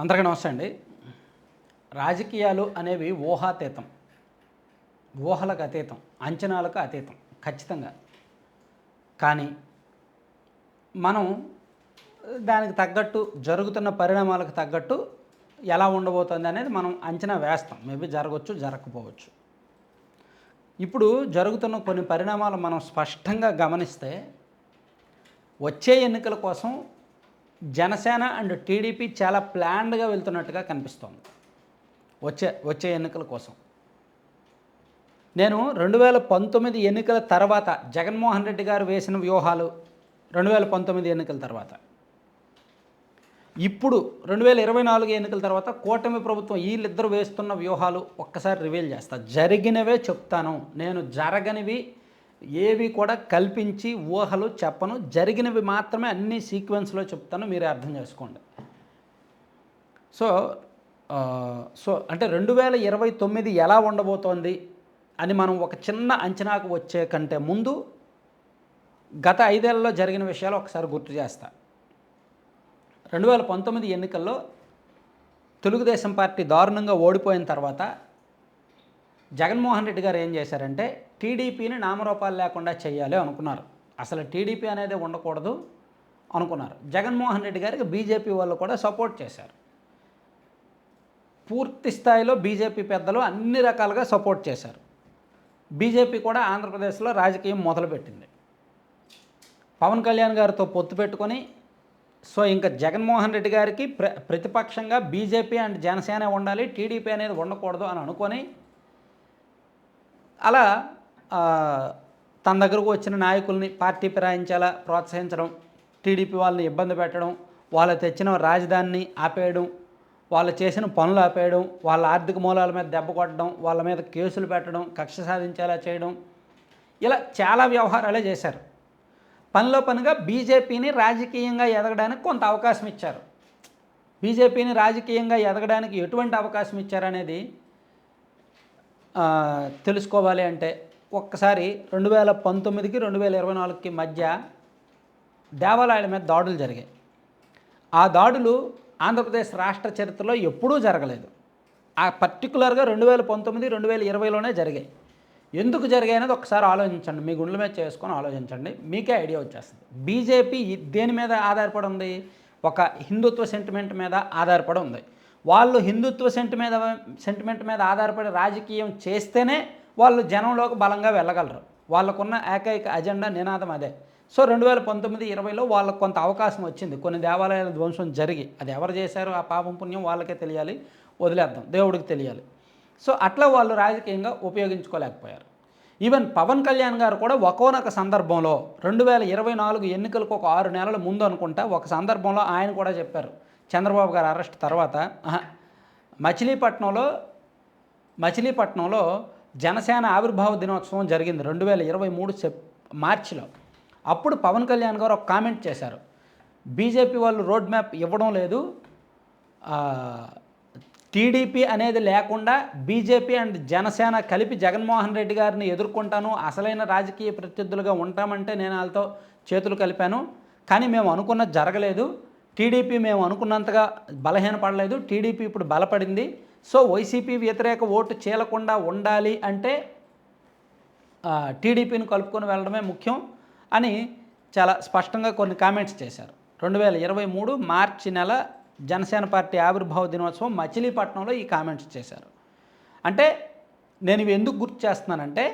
అందరికీ నమస్తే అండి. రాజకీయాలు అనేవి ఊహాతీతం ఊహలకు అతీతం అంచనాలకు అతీతం ఖచ్చితంగా. కానీ మనం దానికి తగ్గట్టు జరుగుతున్న పరిణామాలకు తగ్గట్టు ఎలా ఉండబోతుంది అనేది మనం అంచనా వేస్తాం. మేబీ జరగవచ్చు జరగకపోవచ్చు. ఇప్పుడు జరుగుతున్న కొన్ని పరిణామాలు మనం స్పష్టంగా గమనిస్తే వచ్చే ఎన్నికల కోసం జనసేన అండ్ టీడీపీ చాలా ప్లాన్డ్గా వెళ్తున్నట్టుగా కనిపిస్తోంది. వచ్చే వచ్చే ఎన్నికల కోసం. నేను రెండు వేల పంతొమ్మిది ఎన్నికల తర్వాత జగన్మోహన్ రెడ్డి గారు వేసిన వ్యూహాలు రెండు వేల పంతొమ్మిది ఎన్నికల తర్వాత. ఇప్పుడు రెండు వేల ఇరవై నాలుగు ఎన్నికల తర్వాత కూటమి ప్రభుత్వం వీళ్ళిద్దరు వేస్తున్న వ్యూహాలు ఒక్కసారి రివీల్ చేస్తా. జరిగినవే చెప్తాను. నేను జరగనివి ఏవి కూడా కల్పించి ఊహలు చెప్పను. జరిగినవి మాత్రమే అన్ని సీక్వెన్స్లో చెప్తాను. మీరే అర్థం చేసుకోండి. సో సో అంటే రెండు వేల ఇరవై తొమ్మిది ఎలా ఉండబోతోంది అని మనం ఒక చిన్న అంచనాకు వచ్చే కంటే ముందు గత ఐదేళ్ళలో జరిగిన విషయాలు ఒకసారి గుర్తు చేస్తా. రెండు వేల పంతొమ్మిది ఎన్నికల్లో తెలుగుదేశం పార్టీ దారుణంగా ఓడిపోయిన తర్వాత జగన్మోహన్ రెడ్డి గారు ఏం చేశారంటే టీడీపీని నామరూపాలు లేకుండా చేయాలి అనుకున్నారు. అసలు టీడీపీ అనేది ఉండకూడదు అనుకున్నారు. జగన్మోహన్ రెడ్డి గారికి బీజేపీ వాళ్ళు కూడా సపోర్ట్ చేశారు. పూర్తి స్థాయిలో బీజేపీ పెద్దలు అన్ని రకాలుగా సపోర్ట్ చేశారు. బీజేపీ కూడా ఆంధ్రప్రదేశ్లో రాజకీయం మొదలుపెట్టింది. పవన్ కళ్యాణ్ గారితో పొత్తు పెట్టుకొని సో ఇంకా జగన్మోహన్ రెడ్డి గారికి ప్ర ప్రతిపక్షంగా బీజేపీ అండ్ జనసేన ఉండాలి టీడీపీ అనేది ఉండకూడదు అని అనుకొని అలా తన దగ్గరకు వచ్చిన నాయకుల్ని పార్టీ ఫిరాయించేలా ప్రోత్సహించడం టీడీపీ వాళ్ళని ఇబ్బంది పెట్టడం వాళ్ళు తెచ్చిన రాజధానిని ఆపేయడం వాళ్ళు చేసిన పనులు ఆపేయడం వాళ్ళ ఆర్థిక మూలాల మీద దెబ్బ కొట్టడం వాళ్ళ మీద కేసులు పెట్టడం కక్ష సాధించేలా చేయడం ఇలా చాలా వ్యవహారాలే చేశారు. పనిలో పనిగా బీజేపీని రాజకీయంగా ఎదగడానికి కొంత అవకాశం ఇచ్చారు. బీజేపీని రాజకీయంగా ఎదగడానికి ఎటువంటి అవకాశం ఇచ్చారనేది తెలుసుకోవాలి అంటే ఒక్కసారి రెండు వేల పంతొమ్మిదికి రెండు వేల ఇరవై నాలుగుకి మధ్య దేవాలయాల మీద దాడులు జరిగాయి. ఆ దాడులు ఆంధ్రప్రదేశ్ రాష్ట్ర చరిత్రలో ఎప్పుడూ జరగలేదు. ఆ పర్టికులర్గా రెండు వేల పంతొమ్మిది రెండు వేల ఇరవైలోనే జరిగాయి. ఎందుకు జరిగాయి అనేది ఒకసారి ఆలోచించండి. మీ గుండెల మీద చేసుకొని ఆలోచించండి. మీకే ఐడియా వచ్చేస్తుంది. బీజేపీ దేని మీద ఆధారపడి ఉంది? ఒక హిందుత్వ సెంటిమెంట్ మీద ఆధారపడి ఉంది. వాళ్ళు హిందుత్వ సెంటిమెంట్ సెంటిమెంట్ మీద ఆధారపడి రాజకీయం చేస్తేనే వాళ్ళు జనంలోకి బలంగా వెళ్ళగలరు. వాళ్ళకున్న ఏకైక అజెండా నినాదం అదే. సో రెండు వేల పంతొమ్మిది ఇరవైలో వాళ్ళకు కొంత అవకాశం వచ్చింది. కొన్ని దేవాలయాల ధ్వంసం జరిగి అది ఎవరు చేశారో ఆ పాపం పుణ్యం వాళ్ళకే తెలియాలి వదిలేద్దాం దేవుడికి తెలియాలి. సో అట్లా వాళ్ళు రాజకీయంగా ఉపయోగించుకోలేకపోయారు. ఈవెన్ పవన్ కళ్యాణ్ గారు కూడా ఒకోనొక సందర్భంలో రెండు వేల ఇరవై నాలుగు ఎన్నికలకు ఒక ఆరు నెలల ముందు అనుకుంటా ఒక సందర్భంలో ఆయన కూడా చెప్పారు. చంద్రబాబు గారు అరెస్ట్ తర్వాత మచిలీపట్నంలో మచిలీపట్నంలో జనసేన ఆవిర్భావ దినోత్సవం జరిగింది రెండు వేల ఇరవై మూడు సెప్ మార్చిలో. అప్పుడు పవన్ కళ్యాణ్ గారు ఒక కామెంట్ చేశారు. బీజేపీ వాళ్ళు రోడ్ మ్యాప్ ఇవ్వడం లేదు. టీడీపీ అనేది లేకుండా బీజేపీ అండ్ జనసేన కలిపి జగన్మోహన్ రెడ్డి గారిని ఎదుర్కొంటాను. అసలైన రాజకీయ ప్రత్యర్థులుగా ఉంటామంటే నేను వాళ్ళతో చేతులు కలిపాను. కానీ మేము అనుకున్నది జరగలేదు. టీడీపీ మేము అనుకున్నంతగా బలహీనపడలేదు. టీడీపీ ఇప్పుడు బలపడింది. సో వైసీపీ వ్యతిరేక ఓటు చీలకుండా ఉండాలి అంటే టీడీపీని కలుపుకొని వెళ్ళడమే ముఖ్యం అని చాలా స్పష్టంగా కొన్ని కామెంట్స్ చేశారు. రెండు వేల ఇరవై మూడు మార్చి నెల జనసేన పార్టీ ఆవిర్భావ దినోత్సవం మచిలీపట్నంలో ఈ కామెంట్స్ చేశారు. అంటే నేను ఇవి ఎందుకు గుర్తు చేస్తున్నానంటే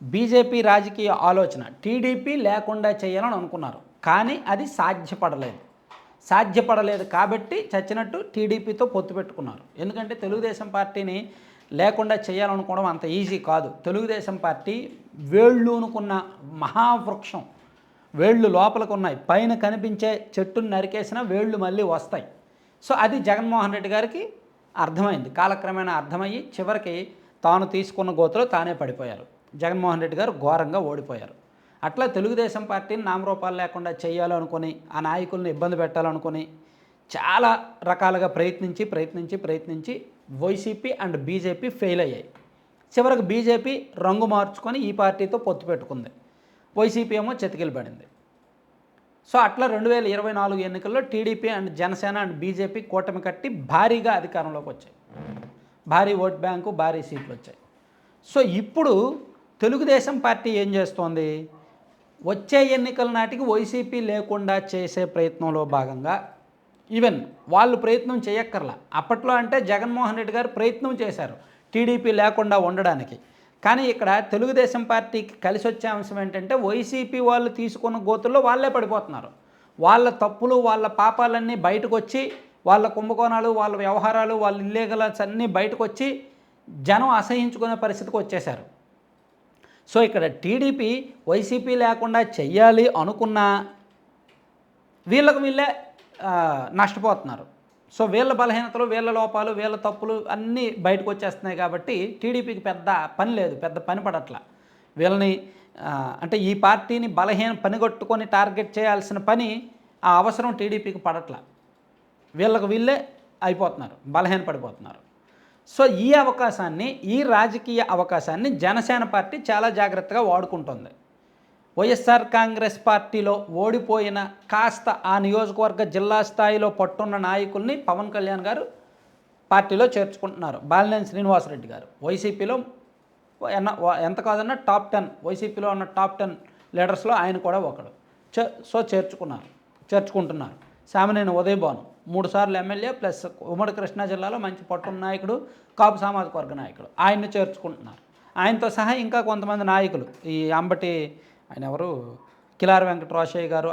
బీజేపీ రాజకీయ ఆలోచన టీడీపీ లేకుండా చేయాలని అనుకున్నారు. కానీ అది సాధ్యపడలేదు. సాధ్యపడలేదు కాబట్టి చచ్చినట్టు టీడీపీతో పొత్తు పెట్టుకున్నారు. ఎందుకంటే తెలుగుదేశం పార్టీని లేకుండా చేయాలనుకోవడం అంత ఈజీ కాదు. తెలుగుదేశం పార్టీ వేళ్ళూనుకున్న మహావృక్షం. వేళ్ళు లోపలికి ఉన్నాయి. పైన కనిపించే చెట్టును నరికేసినా వేళ్ళు మళ్ళీ వస్తాయి. సో అది జగన్మోహన్ రెడ్డి గారికి అర్థమైంది. కాలక్రమేణా అర్థమయ్యి చివరికి తాను తీసుకున్న గోతులో తానే పడిపోయారు. జగన్మోహన్ రెడ్డి గారు ఘోరంగా ఓడిపోయారు. అట్లా తెలుగుదేశం పార్టీని నామరూపాలు లేకుండా చేయాలనుకొని ఆ నాయకుల్ని ఇబ్బంది పెట్టాలనుకొని చాలా రకాలుగా ప్రయత్నించి ప్రయత్నించి ప్రయత్నించి వైసీపీ అండ్ బీజేపీ ఫెయిల్ అయ్యాయి. చివరికి బీజేపీ రంగు మార్చుకొని ఈ పార్టీతో పొత్తు పెట్టుకుంది. వైసీపీ ఏమో చితికిలు పడింది సో అట్లా రెండు వేల ఇరవై నాలుగు ఎన్నికల్లో TDP and Janasena and BJP కూటమి కట్టి భారీగా అధికారంలోకి వచ్చాయి. భారీ ఓట్ బ్యాంకు భారీ సీట్లు వచ్చాయి. సో ఇప్పుడు తెలుగుదేశం పార్టీ ఏం చేస్తోంది? వచ్చే ఎన్నికల నాటికి వైసీపీ లేకుండా చేసే ప్రయత్నంలో భాగంగా ఈవెన్ వాళ్ళు ప్రయత్నం చేయక్కర్లా. అప్పట్లో అంటే జగన్మోహన్ రెడ్డి గారు ప్రయత్నం చేశారు టీడీపీ లేకుండా ఉండడానికి. కానీ ఇక్కడ తెలుగుదేశం పార్టీకి కలిసి వచ్చే అంశం ఏంటంటే వైసీపీ వాళ్ళు తీసుకున్న గోతుల్లో వాళ్ళే పడిపోతున్నారు. వాళ్ళ తప్పులు వాళ్ళ పాపాలన్నీ బయటకు వచ్చి వాళ్ళ కుంభకోణాలు వాళ్ళ వ్యవహారాలు వాళ్ళ ఇల్లీగల్స్ అన్నీ బయటకు వచ్చి జనం అసహించుకునే పరిస్థితికి వచ్చేశారు. సో ఇక్కడ టీడీపీ వైసీపీ లేకుండా చెయ్యాలి అనుకున్నా వీళ్ళకు వీళ్ళే నష్టపోతున్నారు. సో వీళ్ళ బలహీనతలు వీళ్ళ లోపాలు వీళ్ళ తప్పులు అన్నీ బయటకు వచ్చేస్తున్నాయి కాబట్టి టీడీపీకి పెద్ద పని లేదు పెద్ద పని పడట్ల. వీళ్ళని అంటే ఈ పార్టీని బలహీన పనిగొట్టుకొని టార్గెట్ చేయాల్సిన పని ఆ అవసరం టీడీపీకి పడట్ల. వీళ్ళకు వీళ్ళే అయిపోతున్నారు బలహీన పడిపోతున్నారు సో ఈ అవకాశాన్ని ఈ రాజకీయ అవకాశాన్ని జనసేన పార్టీ చాలా జాగ్రత్తగా వాడుకుంటుంది. వైఎస్ఆర్ కాంగ్రెస్ పార్టీలో ఓడిపోయిన కాస్త ఆ నియోజకవర్గ జిల్లా స్థాయిలో పట్టున్న నాయకుల్ని పవన్ కళ్యాణ్ గారు పార్టీలో చేర్చుకుంటున్నారు. బాలినేని శ్రీనివాసరెడ్డి గారు. వైసీపీలో ఎన్న- ఎంత కాదన్నా టాప్ టెన్ వైసీపీలో ఉన్న టాప్ టెన్ లీడర్స్లో ఆయన కూడా ఒకడు. చే- సో చేర్చుకున్నారు చేర్చుకుంటున్నారు. సామినేని ఉదయభాను. మూడుసార్లు మూడు సార్లు ఎమ్మెల్యే ప్లస్ ఉమ్మడి కృష్ణా జిల్లాలో మంచి పట్టున్న నాయకుడు కాపు సామాజిక వర్గ నాయకుడు. ఆయన్ని చేర్చుకుంటున్నారు. ఆయనతో సహా ఇంకా కొంతమంది నాయకులు. ఈ అంబటి ఆయన ఎవరు? కిలారి వెంకటరాశయ్య గారు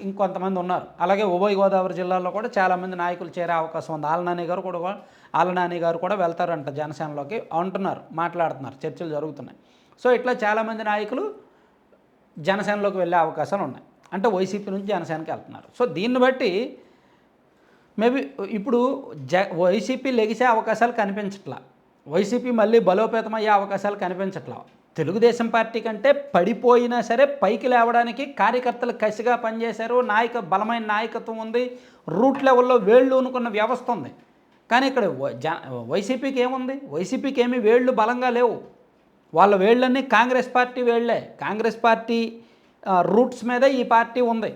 ఇంకొంతమంది ఉన్నారు. అలాగే ఉభయ గోదావరి జిల్లాలో కూడా చాలామంది నాయకులు చేరే అవకాశం ఉంది. ఆలనాని గారు కూడా ఆలనాని గారు కూడా వెళ్తారంట జనసేనలోకి అంటున్నారు మాట్లాడుతున్నారు. చర్చలు జరుగుతున్నాయి. సో ఇట్లా చాలామంది నాయకులు జనసేనలోకి వెళ్ళే అవకాశాలు ఉన్నాయి. అంటే వైసీపీ నుంచి జనసేనకి వెళ్తున్నారు. సో దీన్ని బట్టి మేబీ ఇప్పుడు జ వైసీపీ లెగిసే అవకాశాలు కనిపించట్లా. వైసీపీ మళ్ళీ బలోపేతం అయ్యే అవకాశాలు కనిపించట్లా. తెలుగుదేశం పార్టీ కంటే పడిపోయినా సరే పైకి లేవడానికి కార్యకర్తలు కసిగా పనిచేశారు. నాయక బలమైన నాయకత్వం ఉంది. రూట్ లెవెల్లో వేళ్ళు అనుకున్న వ్యవస్థ ఉంది. కానీ ఇక్కడ జ వైసీపీకి ఏముంది? వైసీపీకి ఏమీ వేళ్ళు బలంగా లేవు. వాళ్ళ వేళ్ళన్నీ కాంగ్రెస్ పార్టీ వేళ్ళే కాంగ్రెస్ పార్టీ రూట్స్ మీద ఈ పార్టీ ఉంది.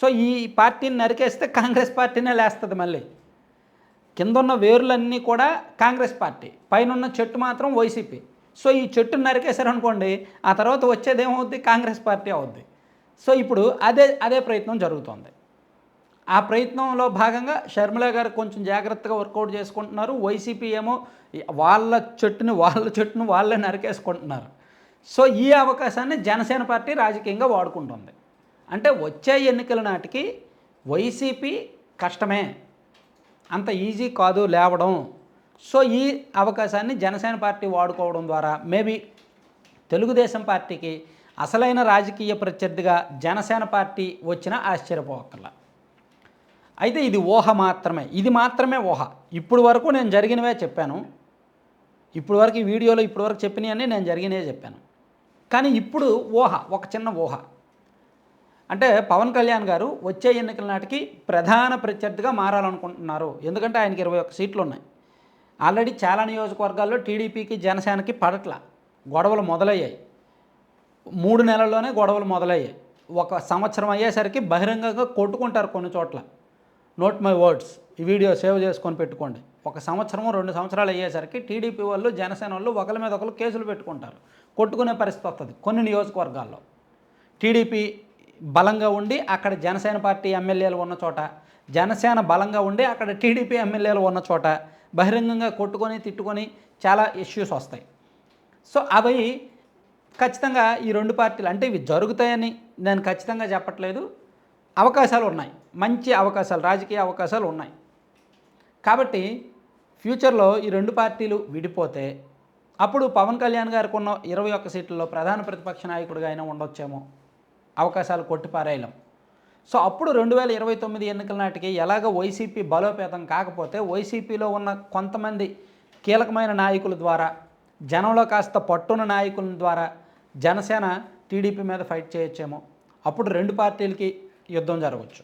సో ఈ పార్టీని నరికేస్తే కాంగ్రెస్ పార్టీనే లేస్తుంది మళ్ళీ. కిందన్న వేరులన్నీ వేర్లన్నీ కూడా కాంగ్రెస్ పార్టీ పైన చెట్టు మాత్రం వైసీపీ. సో ఈ చెట్టును నరికేశారనుకోండి ఆ తర్వాత వచ్చేది ఏమవుద్ది కాంగ్రెస్ పార్టీ అవుద్ది. సో ఇప్పుడు అదే అదే ప్రయత్నం జరుగుతోంది. ఆ ప్రయత్నంలో భాగంగా షర్మిల గారు కొంచెం జాగ్రత్తగా వర్కౌట్ చేసుకుంటున్నారు. వైసీపీ ఏమో వాళ్ళ చెట్టుని వాళ్ళ చెట్టును వాళ్ళే నరికేసుకుంటున్నారు. సో ఈ అవకాశాన్ని జనసేన పార్టీ రాజకీయంగా వాడుకుంటుంది. అంటే వచ్చే ఎన్నికల నాటికి వైసీపీ కష్టమే. అంత ఈజీ కాదు లేవడం. సో ఈ అవకాశాన్ని జనసేన పార్టీ వాడుకోవడం ద్వారా మేబీ తెలుగుదేశం పార్టీకి అసలైన రాజకీయ ప్రత్యర్థిగా జనసేన పార్టీ వచ్చినా ఆశ్చర్యపోవక్కర్లా అయితే ఇది ఊహ మాత్రమే. ఇది మాత్రమే ఊహ. ఇప్పుడు వరకు నేను జరిగినవే చెప్పాను. ఇప్పుడు వరకు ఈ వీడియోలో ఇప్పుడు వరకు చెప్పినవన్నీ నేను జరిగినవే చెప్పాను. కానీ ఇప్పుడు ఊహ ఒక చిన్న ఊహ. అంటే పవన్ కళ్యాణ్ గారు వచ్చే ఎన్నికల నాటికి ప్రధాన ప్రత్యర్థిగా మారాలనుకుంటున్నారు. ఎందుకంటే ఆయనకి ఇరవై ఒక్క సీట్లు ఉన్నాయి ఆల్రెడీ చాలా నియోజకవర్గాల్లో టీడీపీకి జనసేనకి పడట్ల. గొడవలు మొదలయ్యాయి. మూడు నెలల్లోనే గొడవలు మొదలయ్యాయి. ఒక సంవత్సరం అయ్యేసరికి బహిరంగంగా కొట్టుకుంటారు కొన్ని చోట్ల. నోట్ మై వర్డ్స్ ఈ వీడియో సేవ్ చేసుకొని పెట్టుకోండి. ఒక సంవత్సరం రెండు సంవత్సరాలు అయ్యేసరికి టీడీపీ వాళ్ళు జనసేన వాళ్ళు ఒకరి మీద ఒకరు కేసులు పెట్టుకుంటారు. కొట్టుకునే పరిస్థితి వస్తుంది కొన్ని నియోజకవర్గాల్లో. టీడీపీ బలంగా ఉండి అక్కడ జనసేన పార్టీ ఎమ్మెల్యేలు ఉన్న చోట జనసేన బలంగా ఉండి అక్కడ టీడీపీ ఎమ్మెల్యేలు ఉన్న చోట బహిరంగంగా కొట్టుకొని తిట్టుకొని చాలా ఇష్యూస్ వస్తాయి. సో అవి ఖచ్చితంగా ఈ రెండు పార్టీలు అంటే ఇవి జరుగుతాయని నేను ఖచ్చితంగా చెప్పట్లేదు. అవకాశాలు ఉన్నాయి. మంచి అవకాశాలు రాజకీయ అవకాశాలు ఉన్నాయి. కాబట్టి ఫ్యూచర్లో ఈ రెండు పార్టీలు విడిపోతే అప్పుడు పవన్ కళ్యాణ్ గారికి ఉన్న ఇరవై ఒక్క సీట్లలో ప్రధాన ప్రతిపక్ష నాయకుడిగా అయినా ఉండొచ్చేమో. అవకాశాలు కొట్టిపారేయలేం. సో అప్పుడు రెండు వేల ఇరవై తొమ్మిది ఎన్నికల నాటికి ఎలాగ వైసీపీ బలోపేతం కాకపోతే వైసీపీలో ఉన్న కొంతమంది కీలకమైన నాయకుల ద్వారా జనంలో కాస్త పట్టున్న నాయకుల ద్వారా జనసేన టీడీపీ మీద ఫైట్ చేయొచ్చేమో. అప్పుడు రెండు పార్టీలకి యుద్ధం జరగవచ్చు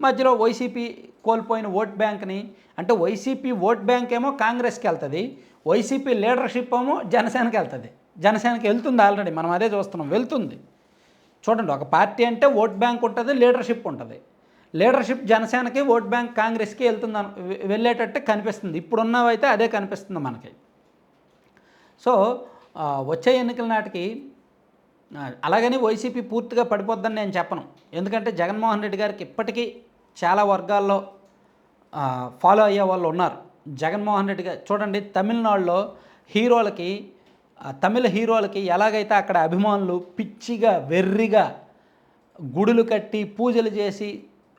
మధ్యలో వైసీపీ కోల్పోయిన ఓట్ బ్యాంక్ని అంటే వైసీపీ ఓట్ బ్యాంక్ ఏమో కాంగ్రెస్కి వెళ్తుంది వైసీపీ లీడర్షిప్ ఏమో జనసేనకి వెళ్తుంది. జనసేనకి వెళ్తుంది ఆల్రెడీ మనం అదే చూస్తున్నాం వెళ్తుంది. చూడండి ఒక పార్టీ అంటే ఓట్ బ్యాంక్ ఉంటుంది లీడర్షిప్ ఉంటుంది. లీడర్షిప్ జనసేనకి ఓట్ బ్యాంక్ కాంగ్రెస్కి వెళ్తుంది వెళ్ళేటట్టు కనిపిస్తుంది. ఇప్పుడున్నవైతే అదే కనిపిస్తుంది మనకి. సో వచ్చే ఎన్నికల నాటికి అలాగని వైసీపీ పూర్తిగా పడిపోద్దని నేను చెప్పను. ఎందుకంటే జగన్మోహన్ రెడ్డి గారికి ఇప్పటికీ చాలా వర్గాల్లో ఫాలో అయ్యే వాళ్ళు ఉన్నారు. జగన్మోహన్ రెడ్డి గారు చూడండి తమిళనాడులో హీరోలకి తమిళ హీరోలకి ఎలాగైతే అక్కడ అభిమానులు పిచ్చిగా వెర్రిగా గుడులు కట్టి పూజలు చేసి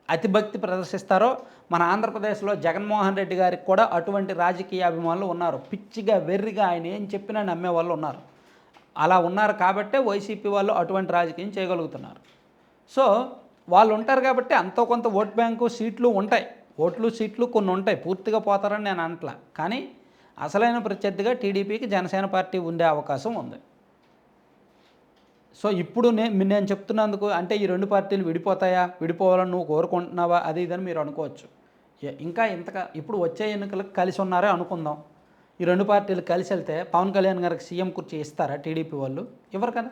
అతిభక్తి ప్రదర్శిస్తారో మన ఆంధ్రప్రదేశ్లో జగన్మోహన్ రెడ్డి గారికి కూడా అటువంటి రాజకీయ అభిమానులు ఉన్నారు. పిచ్చిగా వెర్రిగా ఆయన ఏం చెప్పినా నమ్మే వాళ్ళు ఉన్నారు. అలా ఉన్నారు కాబట్టే వైసీపీ వాళ్ళు అటువంటి రాజకీయం చేయగలుగుతున్నారు. సో వాళ్ళు ఉంటారు కాబట్టి అంతో కొంత ఓట్ బ్యాంకు సీట్లు ఉంటాయి. ఓట్లు సీట్లు కొన్ని ఉంటాయి. పూర్తిగా పోతారని నేను అంటలా కానీ అసలైన ప్రత్యర్థిగా టీడీపీకి జనసేన పార్టీ ఉండే అవకాశం ఉంది. సో ఇప్పుడు నేను నేను చెప్తున్నందుకు అంటే ఈ రెండు పార్టీలు విడిపోతాయా? విడిపోవాలని నువ్వు కోరుకుంటున్నావా? అది ఇదని మీరు అనుకోవచ్చు. ఇంకా ఇంతగా ఇప్పుడు వచ్చే ఎన్నికలకు కలిసి ఉన్నారే అనుకుందాం. ఈ రెండు పార్టీలు కలిసి వెళ్తే పవన్ కళ్యాణ్ గారికి సీఎం కుర్చీ ఇస్తారా టీడీపీ వాళ్ళు? ఇవ్వరు కదా?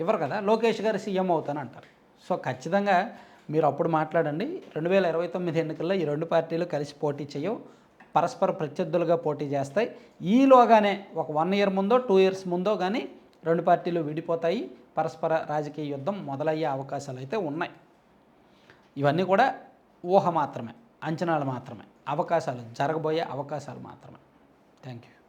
ఇవ్వరు కదా? లోకేష్ గారు సీఎం అవుతానంటారు. సో ఖచ్చితంగా మీరు అప్పుడు మాట్లాడండి. రెండు వేల ఇరవై తొమ్మిది ఎన్నికల్లో ఈ రెండు పార్టీలు కలిసి పోటీ చేయవు. పరస్పర ప్రత్యర్థులుగా పోటీ చేస్తాయి. ఈలోగానే ఒక వన్ ఇయర్ ముందో టూ ఇయర్స్ ముందో కానీ రెండు పార్టీలు విడిపోతాయి. పరస్పర రాజకీయ యుద్ధం మొదలయ్యే అవకాశాలు అయితే ఉన్నాయి. ఇవన్నీ కూడా ఊహ మాత్రమే అంచనాలు మాత్రమే. అవకాశాలు జరగబోయే అవకాశాలు మాత్రమే. Thank you